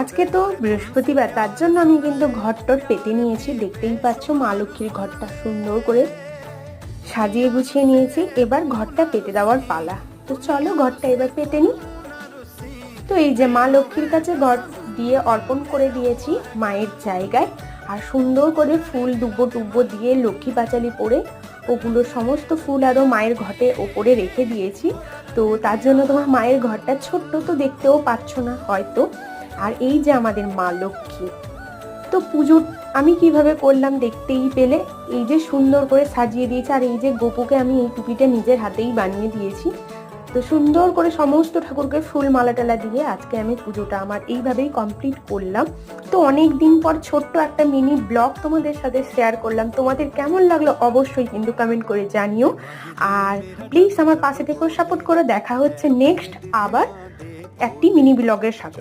আজকে তো বৃহস্পতিবার, তার জন্য আমি কিন্তু ঘরটর পেতে নিয়েছি। দেখতেই পাচ্ছ মা লক্ষ্মীর ঘরটা সুন্দর করে সাজিয়ে গুছিয়ে নিয়েছি। এবার ঘরটা পেতে দেওয়ার পালা। তো চলো ঘরটা এবার পেতে নিই। তো এই যে মা লক্ষ্মীর কাছে ঘর দিয়ে অর্পণ করে দিয়েছি মায়ের জায়গায়। আর সুন্দর করে ফুল ডুব্বো টুব্বো দিয়ে লক্ষ্মী পাঁচালি পরে ওগুলো সমস্ত ফুল আরও মায়ের ঘটে ওপরে রেখে দিয়েছি। তো তার জন্য তোমার মায়ের ঘরটা ছোট্ট তো দেখতেও পাচ্ছ না হয়তো। আর এই যে আমাদের মা লক্ষ্মী। তো পুজো আমি কীভাবে করলাম দেখতেই পেলে, এই যে সুন্দর করে সাজিয়ে দিয়েছি, আর এই যে গোপুকে আমি এই টুপিটা নিজের হাতেই বানিয়ে দিয়েছি। তো সুন্দর করে সমস্ত ঠাকুরকে ফুল মালা টালা দিয়ে আজকে আমি পুজোটা আমার এইভাবেই কমপ্লিট করলাম। তো অনেক দিন পর ছোট্ট একটা মিনি ব্লগ তোমাদের সাথে শেয়ার করলাম। তোমাদের কেমন লাগল অবশ্যই কিন্তু কমেন্ট করে জানিও। আর প্লিজ আমার পাশে থেকেও সাপোর্ট করে দেখা হচ্ছে নেক্সট আবার একটি মিনি ব্লগের সাথে।